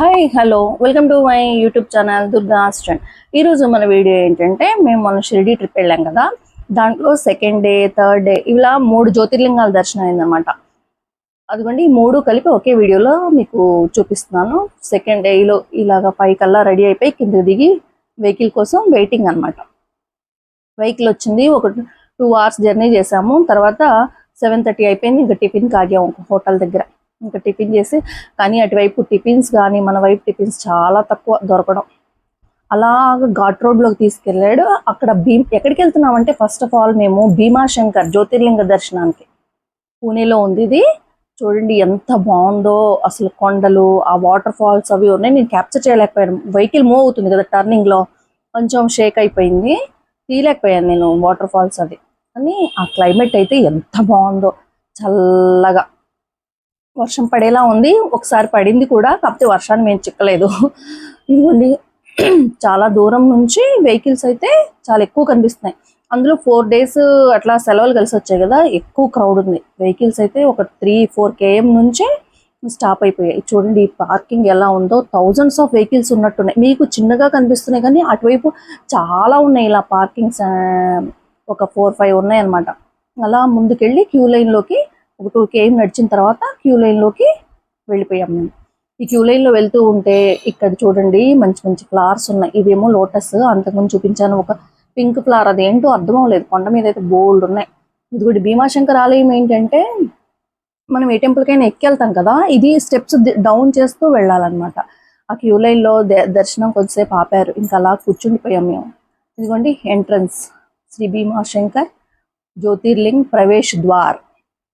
Hi hello welcome to my YouTube channel Durga assistant ఈరోజు మన video ఏంటంటే మేము మన షిరిడి ట్రిప్ వెళ్ళాం కదా. దాంట్లో సెకండ్ డే థర్డ్ డే ఇలా మూడు జ్యోతిర్లింగాల దర్శనం అయిందనమాట అదిగోండి ఈ మూడు కలిపి ఒకే వీడియోలో మీకు చూపిస్తున్నాను. సెకండ్ డేలో ఇలాగ ఫైవ్ కల్లా రెడీ అయిపోయి కింద దిగి వెహికల్ కోసం వెయిటింగ్ అన్నమాట. వెహికల్ వచ్చింది ఒక టూ అవర్స్ జర్నీ చేసాము. తర్వాత సెవెన్ థర్టీ అయిపోయింది ఇంకా టిఫిన్ కాగాము ఒక హోటల్ దగ్గర. ఇంకా టిఫిన్ చేసి కానీ అటువైపు టిఫిన్స్ కానీ మన వైపు టిఫిన్స్ చాలా తక్కువ దొరకడం. అలాగ ఘాట్ రోడ్లోకి తీసుకెళ్ళాడు. అక్కడ భీమ్ ఎక్కడికి వెళ్తున్నామంటే ఫస్ట్ ఆఫ్ ఆల్ మేము భీమాశంకర్ జ్యోతిర్లింగ దర్శనానికి. పూణేలో ఉంది ఇది. చూడండి ఎంత బాగుందో అసలు కొండలు ఆ వాటర్ ఫాల్స్ అవి ఉన్నాయి. నేను క్యాప్చర్ చేయలేకపోయాను. వెహికల్ మూవ్ అవుతుంది కదా టర్నింగ్లో కొంచెం షేక్ అయిపోయింది. తీయలేకపోయాను నేను వాటర్ ఫాల్స్ అది కానీ ఆ క్లైమేట్ అయితే ఎంత బాగుందో. చల్లగా. వర్షం పడేలా ఉంది. ఒకసారి పడింది కూడా కాకపోతే వర్షాన్ని మేము చిక్కలేదు. ఇదిగోండి చాలా దూరం నుంచి వెహికల్స్ అయితే చాలా ఎక్కువ కనిపిస్తున్నాయి. అందులో ఫోర్ డేస్ అట్లా సెలవులు కలిసి వచ్చాయి కదా ఎక్కువ క్రౌడ్ ఉంది. వెహికల్స్ అయితే ఒక త్రీ ఫోర్ కేఎం నుంచే స్టాప్ అయిపోయాయి. చూడండి ఈ పార్కింగ్ ఎలా ఉందో థౌజండ్స్ ఆఫ్ వెహికల్స్ ఉన్నట్టున్నాయి. మీకు చిన్నగా కనిపిస్తున్నాయి కానీ అటువైపు చాలా ఉన్నాయి. ఇలా పార్కింగ్స్ ఒక ఫోర్ ఫైవ్ ఉన్నాయి అనమాట అలా ముందుకెళ్ళి క్యూ లైన్లోకి ఒక టూ కేఎం నడిచిన తర్వాత క్యూ లైన్లోకి వెళ్ళిపోయాం మేము. ఈ క్యూ లైన్లో వెళ్తూ ఉంటే ఇక్కడ చూడండి మంచి మంచి ఫ్లవర్స్ ఉన్నాయి. ఇవేమో లోటస్ అంతకుముందు చూపించాను ఒక పింక్ ఫ్లవర్ అదేంటో అర్థం అవ్వలేదు. కొండ మీద అయితే బోల్డ్ ఉన్నాయి. ఇదిగోటి భీమాశంకర్ ఆలయం ఏంటంటే మనం ఏ టెంపుల్కైనా ఎక్కెళ్తాం కదా ఇది స్టెప్స్ డౌన్ చేస్తూ వెళ్ళాలన్నమాట. ఆ క్యూ లైన్లో దర్శనం కొద్దిసేపు ఆపారు. ఇంకా అలా కూర్చుండిపోయాం మేము. ఇదిగోండి ఎంట్రన్స్. శ్రీ భీమాశంకర్ జ్యోతిర్లింగ్ ప్రవేశ్ ద్వార్.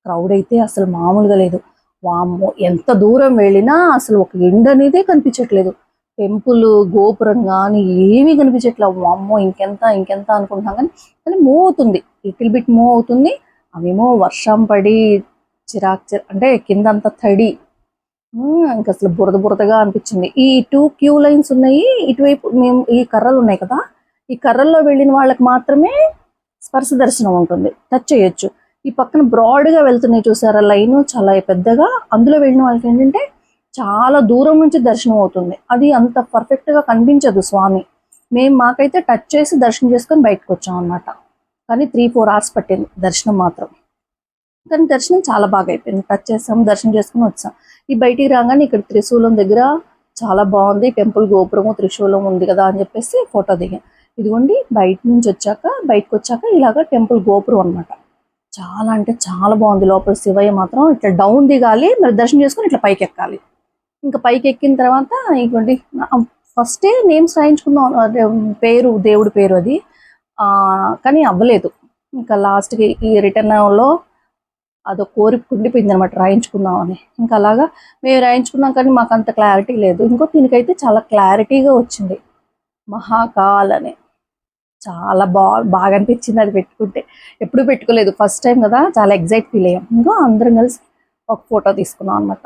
క్రౌడ్ అయితే అసలు మామూలుగా లేదు. వామ్మో ఎంత దూరం వెళ్ళినా అసలు ఒక ఎండ అనేదే కనిపించట్లేదు. టెంపుల్ గోపురం కానీ ఏమీ కనిపించట్లేదు వామ్మో ఇంకెంత ఇంకెంత అనుకుంటున్నాం కానీ కానీ మూవ్ అవుతుంది లిటిల్ బిట్ మూవ్ అవుతుంది అవేమో వర్షం పడి చిరాక్ అంటే అంటే అంత తడి. ఇంకా అసలు బురద బురదగా అనిపించింది. ఈ టూ క్యూ లైన్స్ ఉన్నాయి. ఇటువైపు మేము ఈ కర్రలు ఉన్నాయి కదా. ఈ కర్రల్లో వెళ్ళిన వాళ్ళకి మాత్రమే స్పర్శ దర్శనం ఉంటుంది. టచ్ చేయొచ్చు. ఈ పక్కన బ్రాడ్గా వెళ్తున్నాయి చూసారా? లైన్ చాలా పెద్దగా. అందులో వెళ్ళిన వాళ్ళకి ఏంటంటే చాలా దూరం నుంచి దర్శనం అవుతుంది. అది అంత పర్ఫెక్ట్గా గా కనిపించదు స్వామి. మేము మాకైతే టచ్ చేసి దర్శనం చేసుకొని బయటకు వచ్చాం అన్నమాట. కానీ త్రీ ఫోర్ అవర్స్ పట్టింది దర్శనం మాత్రం. కానీ దర్శనం చాలా బాగా అయిపోయింది. టచ్ చేసాం దర్శనం చేసుకుని వచ్చాం. ఈ బయటికి రాగానే ఇక్కడ త్రిశూలం దగ్గర చాలా బాగుంది. టెంపుల్ గోపురము త్రిశూలం ఉంది కదా అని చెప్పేసి ఫోటో దిగాం. ఇదిగోండి బయట నుంచి వచ్చాక బయటకు వచ్చాక ఇలాగ టెంపుల్ గోపురం అన్నమాట. చాలా అంటే చాలా బాగుంది. లోపల శివయ్య మాత్రం ఇట్లా డౌన్ దిగాలి మరి దర్శనం చేసుకుని ఇట్లా పైకి ఎక్కాలి ఇంకా పైకి ఎక్కిన తర్వాత ఇదిగోండి ఫస్టే నేమ్స్ రాయించుకుందాం. పేరు దేవుడి పేరు అది. కానీ అవ్వలేదు. ఇంకా లాస్ట్కి ఈ రిటర్న్లో అదో కోరిక కుండిపోయింది అనమాట రాయించుకుందాం అని. ఇంకా అలాగా మేము రాయించుకున్నాం కానీ మాకు అంత క్లారిటీ లేదు. ఇంకో దీనికైతే చాలా క్లారిటీగా వచ్చింది. మహాకాల్ అని. చాలా బా బాగా అనిపించింది అది పెట్టుకుంటే. ఎప్పుడు పెట్టుకోలేదు. ఫస్ట్ టైం కదా చాలా ఎగ్జైట్ ఫీల్ అయ్యాం. ఇంకో అందరం కలిసి ఒక ఫోటో తీసుకున్నాం అనమాట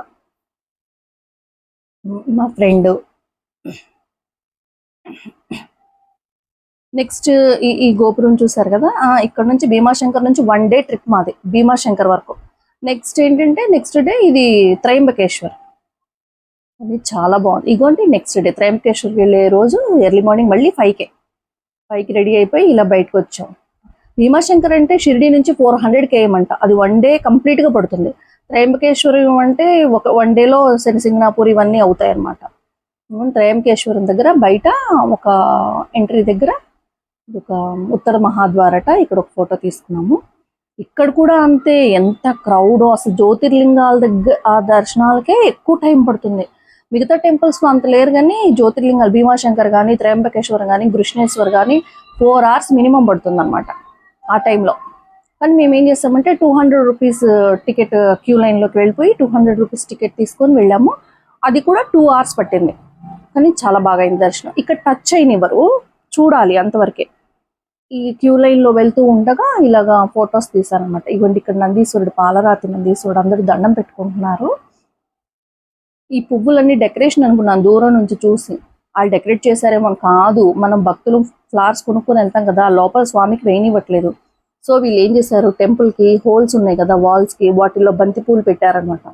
మా ఫ్రెండ్ నెక్స్ట్ ఈ ఈ గోపురం చూసారు కదా? ఇక్కడ నుంచి భీమాశంకర్ నుంచి వన్ డే ట్రిప్ మాది భీమాశంకర్ వరకు. నెక్స్ట్ ఏంటంటే నెక్స్ట్ డే ఇది త్రయంబకేశ్వర్. అది చాలా బాగుంది. ఇగోండి నెక్స్ట్ డే త్రయంబకేశ్వర్ వెళ్ళే రోజు ఎర్లీ మార్నింగ్ మళ్ళీ ఫైవ్కే పైకి రెడీ అయిపోయి ఇలా బయటకు వచ్చాం భీమాశంకర్ అంటే షిరిడి నుంచి ఫోర్ హండ్రెడ్ కేఎం అంట. అది వన్ డే కంప్లీట్గా పడుతుంది. త్రయంబకేశ్వరం అంటే ఒక వన్ డేలో శనిసింగనాపూర్ ఇవన్నీ అవుతాయి అన్నమాట త్రయంబకేశ్వరం దగ్గర బయట ఒక ఎంట్రీ దగ్గర ఒక ఉత్తర మహాద్వారట ఇక్కడ ఒక ఫోటో తీసుకున్నాము. ఇక్కడ కూడా అంతే ఎంత క్రౌడ్ అసలు జ్యోతిర్లింగాల దగ్గర ఆ దర్శనాలకే ఎక్కువ టైం పడుతుంది. మిగతా టెంపుల్స్లో అంత లేరు కానీ జ్యోతిర్లింగాలు భీమాశంకర్ కానీ త్రయంబకేశ్వర్ కానీ కృష్ణేశ్వర్ కానీ ఫోర్ అవర్స్ మినిమం పడుతుంది అనమాట ఆ టైంలో కానీ మేము ఏం చేస్తామంటే two hundred rupees ticket queue లైన్లోకి వెళ్ళిపోయి టూ హండ్రెడ్ రూపీస్ టికెట్ తీసుకొని వెళ్ళాము. అది కూడా టూ అవర్స్ పట్టింది. కానీ చాలా బాగా అయింది దర్శనం. ఇక్కడ టచ్ అయినవారు? చూడాలి అంతవరకే. ఈ క్యూ లైన్లో వెళ్తూ ఉండగా ఇలాగా ఫొటోస్ తీసారనమాట ఇవ్వండి ఇక్కడ నందీశ్వరుడు పాలరాతి నందీశ్వరుడు అందరూ దండం పెట్టుకుంటున్నారు. ఈ పువ్వులన్నీ డెకరేషన్ అనుకున్నాను దూరం నుంచి చూసి. వాళ్ళు డెకరేట్ చేశారేమో కాదు మనం భక్తులు ఫ్లవర్స్ కొనుక్కొని వెళ్తాం కదా లోపల స్వామికి వేయనివ్వట్లేదు. సో వీళ్ళు ఏం చేశారు టెంపుల్కి హోల్స్ ఉన్నాయి కదా వాల్స్కి బంతి పూలు పెట్టారనమాట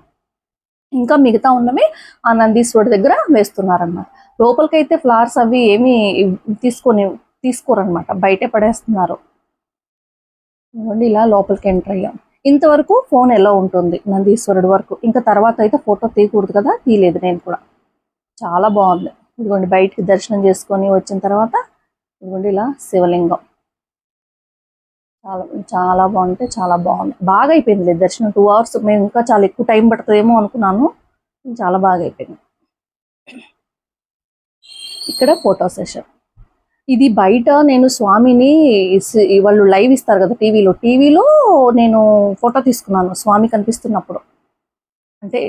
ఇంకా మిగతా ఉన్నవి ఆ నందీశ్వరుడి దగ్గర వేస్తున్నారనమాట లోపలికైతే ఫ్లవర్స్ అవి ఏమి తీసుకొని తీసుకోరనమాట బయటే పడేస్తున్నారు. ఇలా లోపలికి ఎంటర్ అయ్యాం. ఇంతవరకు ఫోన్ ఎలా ఉంటుంది నందీశ్వరుడు వరకు? ఇంకా తర్వాత అయితే ఫోటో తీయకూడదు కదా? తీయలేదు నేను కూడా. చాలా బాగుంది. ఇదిగోండి బయటికి దర్శనం చేసుకొని వచ్చిన తర్వాత ఇదిగోండి ఇలా శివలింగం. చాలా చాలా బాగుంటే చాలా బాగుంది. బాగా అయిపోయింది దర్శనం. టూ అవర్స్ మేము ఇంకా చాలా ఎక్కువ టైం పడుతుందేమో అనుకున్నాను. చాలా బాగా అయిపోయింది. ఇక్కడ ఫోటో సెషన్. ఇది బయట నేను స్వామిని వాళ్ళు లైవ్ ఇస్తారు కదా టీవీలో. టీవీలో నేను ఫోటో తీసుకున్నాను స్వామి కనిపిస్తున్నప్పుడు. అంటే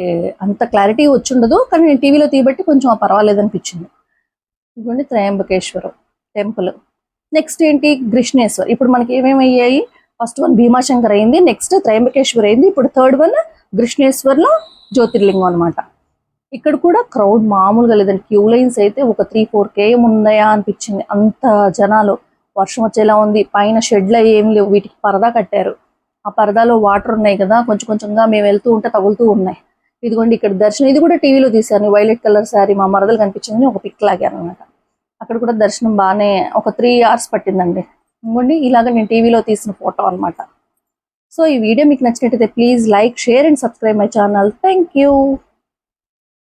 అంత క్లారిటీ వచ్చుండదు కానీ నేను టీవీలో తీయబట్టి కొంచెం పర్వాలేదు అనిపించింది ఇదిగోండి త్రయంబకేశ్వరం టెంపుల్. నెక్స్ట్ ఏంటి? కృష్ణేశ్వర్. ఇప్పుడు మనకి ఏమేమి అయ్యాయి? ఫస్ట్ వన్ భీమాశంకర్ అయింది నెక్స్ట్ త్రయంబకేశ్వర్ అయింది ఇప్పుడు థర్డ్ వన్ కృష్ణేశ్వర్లో జ్యోతిర్లింగం అన్నమాట. ఇక్కడ కూడా క్రౌడ్ మామూలుగా లేదండి. క్యూ లైన్స్ అయితే ఒక త్రీ ఫోర్ కేఎం ఉందయా అనిపించింది. అంత జనాలు. వర్షం వచ్చేలా ఉంది. పైన షెడ్లు ఏం లేవు. వీటికి పరదా కట్టారు. ఆ పరదాలో వాటర్ ఉన్నాయి కదా. కొంచెం కొంచెంగా మేము వెళ్తూ ఉంటే తగులుతూ ఉన్నాయి. ఇదిగోండి ఇక్కడ దర్శనం. ఇది కూడా టీవీలో తీశాను వైలెట్ కలర్ శారీ మా మరదలు కనిపించింది ఒక పిక్ లాగాను అనమాట అక్కడ కూడా దర్శనం బాగానే ఒక త్రీ అవర్స్ పట్టిందండి. ఇంకోండి ఇలాగ నేను టీవీలో తీసిన ఫోటో అన్నమాట. సో ఈ వీడియో మీకు నచ్చినట్టయితే please like share and subscribe my channel thank you